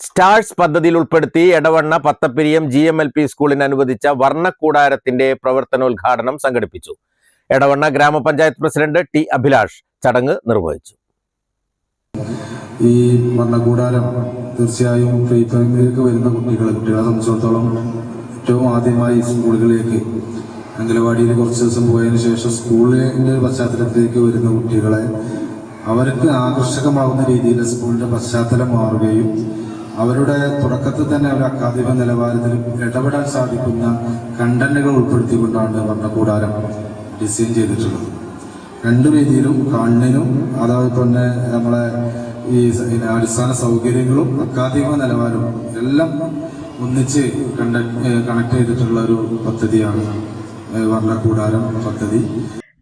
Stars പദ്ധതിയിൽ ഉൾപ്പെടുത്തി Edavanna Pathappiriyam G M L P സ്കൂളിന് അനുവദിച്ച വർണക്കൂടാരത്തിന്റെ പ്രവർത്തനോദ്ഘാടനം സംഘടിപ്പിച്ചു. എടവണ്ണ ഗ്രാമപഞ്ചായത്ത് പ്രസിഡന്റ് ടി അഭിലാഷ് ചടങ്ങ് നിർവഹിച്ചു. ഈ വർണക്കൂടാരം തീർച്ചയായും പ്രീ വരുന്ന കുട്ടികൾ കുട്ടികളെ സംബന്ധിച്ചിടത്തോളം ഏറ്റവും ആദ്യമായി സ്കൂളുകളിലേക്ക് അംഗനവാടിയിൽ കുറച്ച് ദിവസം പോയതിനു ശേഷം സ്കൂളിന്റെ പശ്ചാത്തലത്തിലേക്ക് വരുന്ന കുട്ടികളെ അവർക്ക് ആകർഷകമാകുന്ന രീതിയിൽ സ്കൂളിന്റെ പശ്ചാത്തലം മാറുകയും അവരുടെ തുടക്കത്തിൽ തന്നെ ഒരു അക്കാദമിക നിലവാരത്തിൽ ഇടപെടാൻ സാധിക്കുന്ന കണ്ടന്റുകൾ ഉൾപ്പെടുത്തിക്കൊണ്ടാണ് വർണകൂടാരം ഡിസൈൻ ചെയ്തിട്ടുള്ളത്. രണ്ട് രീതിയിലും കണ്ണിനും അതായത് തന്നെ നമ്മളെ ഈ അടിസ്ഥാന സൗകര്യങ്ങളും അക്കാദമിക നിലവാരവും എല്ലാം ഒന്നിച്ച് കണ്ട കണക്ട് ചെയ്തിട്ടുള്ള ഒരു പദ്ധതിയാണ് വർണകൂടാരം പദ്ധതി.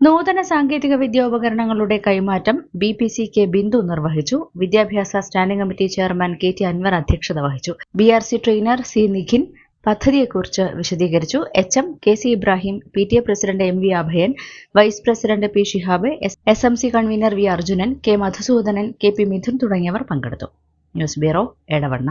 നൂതന സാങ്കേതിക വിദ്യോപകരണങ്ങളുടെ കൈമാറ്റം B P C K Bindu നിർവഹിച്ചു. വിദ്യാഭ്യാസ standing committee chairman K T Anvar അധ്യക്ഷത വഹിച്ചു. B R C trainer C Nikhin പദ്ധതിയെക്കുറിച്ച് വിശദീകരിച്ചു. H M K C Ibrahim P T A president M V Abhayan vice president P Shihab S M C convener V Arjunan K Madhusoodanan K P Mithun തുടങ്ങിയവർ പങ്കെടുത്തു. News bureau Edavanna.